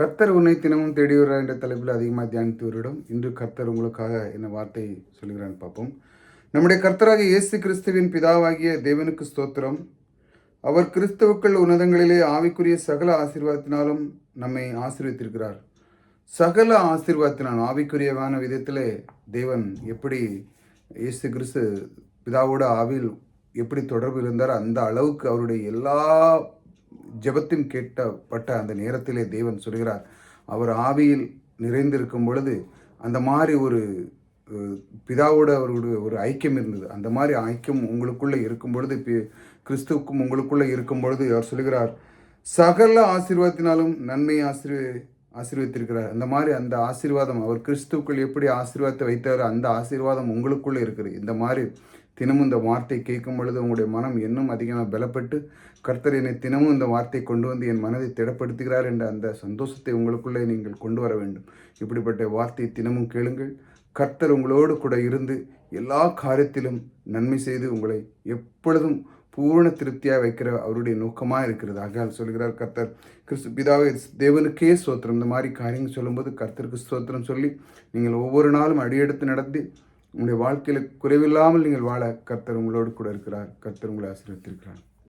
கர்த்தர் உன்னை தினமும் தேடி வருகிறார் என்ற தலைப்பில் அதிகமாக தியானித்து வருடம். இன்று கர்த்தர் உங்களுக்காக என்ன வார்த்தை சொல்கிறான்னு பார்ப்போம். நம்முடைய கர்த்தராக இயேசு கிறிஸ்துவின் பிதாவாகிய தேவனுக்கு ஸ்தோத்திரம். அவர் கிறிஸ்தவுக்கள் உன்னதங்களிலே ஆவிக்குரிய சகல ஆசீர்வாதத்தினாலும் நம்மை ஆசீர்வித்திருக்கிறார் சகல ஆசீர்வாதத்தினால் ஆவிக்குரியவான விதத்தில் தேவன் எப்படி இயேசு கிறிஸ்து பிதாவோட ஆவில் எப்படி தொடர்பு இருந்தார் அந்த அளவுக்கு அவருடைய எல்லா ஜெபத்தின் கேட்டப்பட்ட அந்த நேரத்திலே தேவன் சொல்கிறார் அவர் ஆவியில் நிறைந்திருக்கும் பொழுது அந்த மாதிரி ஒரு பிதாவோட அவருடைய ஒரு ஐக்கியம் இருந்தது. அந்த மாதிரி ஐக்கியம் உங்களுக்குள்ளே இருக்கும் பொழுது பி- கிறிஸ்துவுக்கும் உங்களுக்குள்ளே இருக்கும் பொழுது அவர் சொல்கிறார் சகல ஆசீர்வாதத்தினாலும் நன்மை ஆசீர்வ ஆசீர்வதித்திருக்கிறார். அந்த மாதிரி அந்த ஆசீர்வாதம் அவர் கிறிஸ்துவுக்குள் எப்படி ஆசீர்வாதத்தை வைத்தாரோ அந்த ஆசீர்வாதம் உங்களுக்குள்ளே இருக்குது. இந்த மாதிரி தினமும் இந்த வார்த்தை கேட்கும் பொழுது உங்களுடைய மனம் இன்னும் அதிகமாக பலப்பட்டு கர்த்தர் என்னை தினமும் இந்த வார்த்தை கொண்டு வந்து என் மனதை திடப்படுத்துகிறார் என்ற அந்த சந்தோஷத்தை உங்களுக்குள்ளே நீங்கள் கொண்டு வர வேண்டும். இப்படிப்பட்ட வார்த்தை தினமும் கேளுங்கள். கர்த்தர் உங்களோடு கூட இருந்து எல்லா காரியத்திலும் நன்மை செய்து உங்களை எப்பொழுதும் பூர்ண திருப்தியாக வைக்கிற அவருடைய நோக்கமாக இருக்கிறது. ஆகையால் சொல்கிறார் கர்த்தர் கிறிஸ்து பிதாவே தேவனுக்கே ஸ்தோத்திரம். இந்த மாதிரி காரியங்கள் சொல்லும்போது கர்த்தருக்கு ஸ்தோத்திரம் சொல்லி நீங்கள் ஒவ்வொரு நாளும் அடியெடுத்து நடத்தி உங்களுடைய வாழ்க்கையில் குறைவில்லாமல் நீங்கள் வாழ கர்த்தர் உங்களோடு கூட இருக்கிறார். கர்த்தர் உங்களை ஆசீர்வதித்திருக்கிறார்.